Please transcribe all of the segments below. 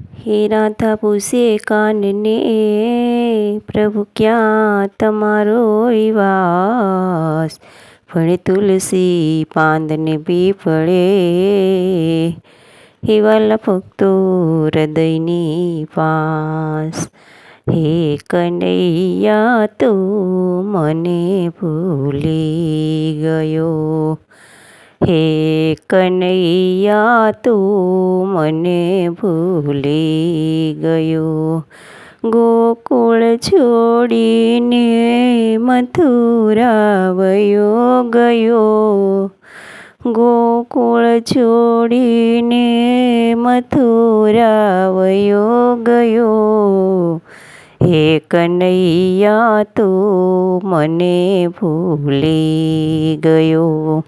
હે રાધા, પૂછે કાનને પ્રભુ, ક્યાં તમારો વાસ? ફળે તુલસી પાંદને બી ફળે હે વાલા ભક્તો, હૃદયની પાસ. હે કનૈયા, તો મને ભૂલી ગયો. હે કનૈયા, તું મને ભૂલી ગયો. ગોકુળ છોડીને મથુરા વયો ગયો. ગોકુળ છોડીને મથુરા વયો ગયો. હે કનૈયા, તું મને ભૂલી ગયો.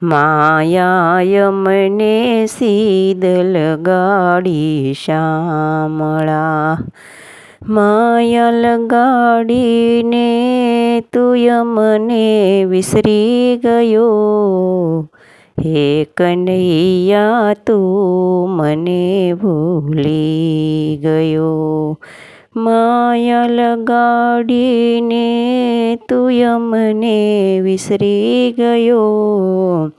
માયાય મને સીદ લગાડી શામળા. માયા લગાડીને તુય મને વિસરી ગયો. હે કનૈયા, તું મને ભૂલી ગયો. માયા લગાડીને તુય મને વિસરી ગયો.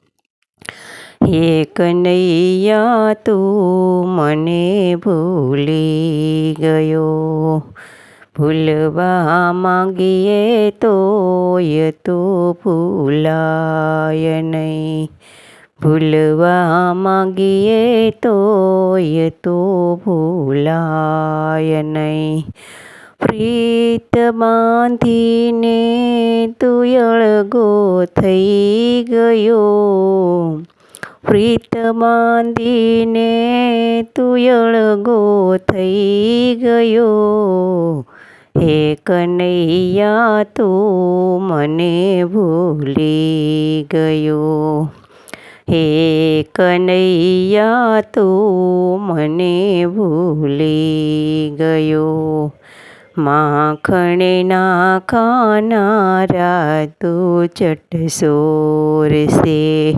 હે કનૈયા તું મને ભૂલી ગયો. ભૂલવા માંગીએ તોય તું ભૂલાય નહીં. ભૂલવા માંગીએ તોય તો ભૂલાય નહીં. પ્રીત બાંધીને તુયળગો થઈ ગયો. પ્રીત બાંધીને તુયળગો થઈ ગયો. હે કનૈયા તું મને ભૂલી ગયો. હે કનૈયા, તું મને ભૂલી ગયો. માખણના ખાનારા તું ચટસોર માખણ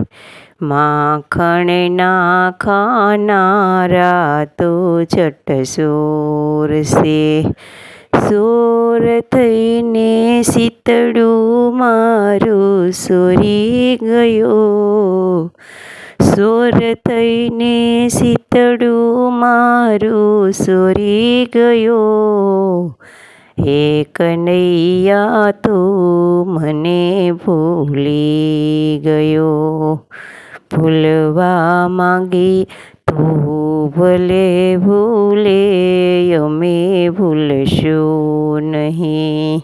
માખણના ખાનારા તું ચટસોર સે સોર થઈને શીતળું મારું સોરી ગયો. સોર થઈને શીતળું મારું સોરી ગયો. હે કનૈયા તું મને ભૂલી ગયો. ભૂલવા માંગી તું ભલે ભૂલે, અમે ભૂલશું નહીં.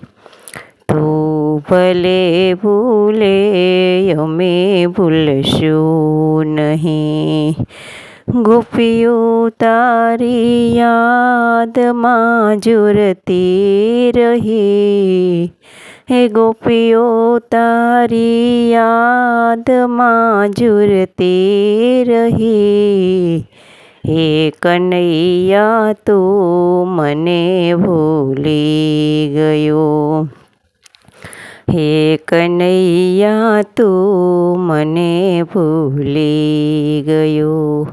તું ભલે ભૂલે, અમે ભૂલશું નહીં. ગોપીઓ, તારી યાદમાં જુરતી રહી. હે ગોપીઓ, તારી યાદમાં જુરતી રહી. હે કનૈયા, તું મને ભૂલી ગયો. હે કનૈયા, તું મને ભૂલી ગયો.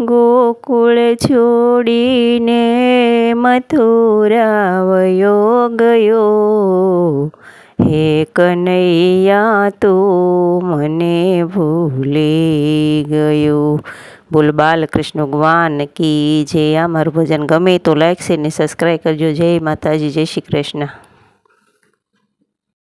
ગોકુળ છોડીને મથુરાવયો ગયો. હે કનૈયા, તું મને ભૂલી ગયો. બોલ બાલકૃષ્ણ ભગવાન કી જે આ મારું ભજન ગમે તો લાઈક શેર ને સબસ્ક્રાઈબ કરજો. જય માતાજી, જય શ્રી કૃષ્ણ.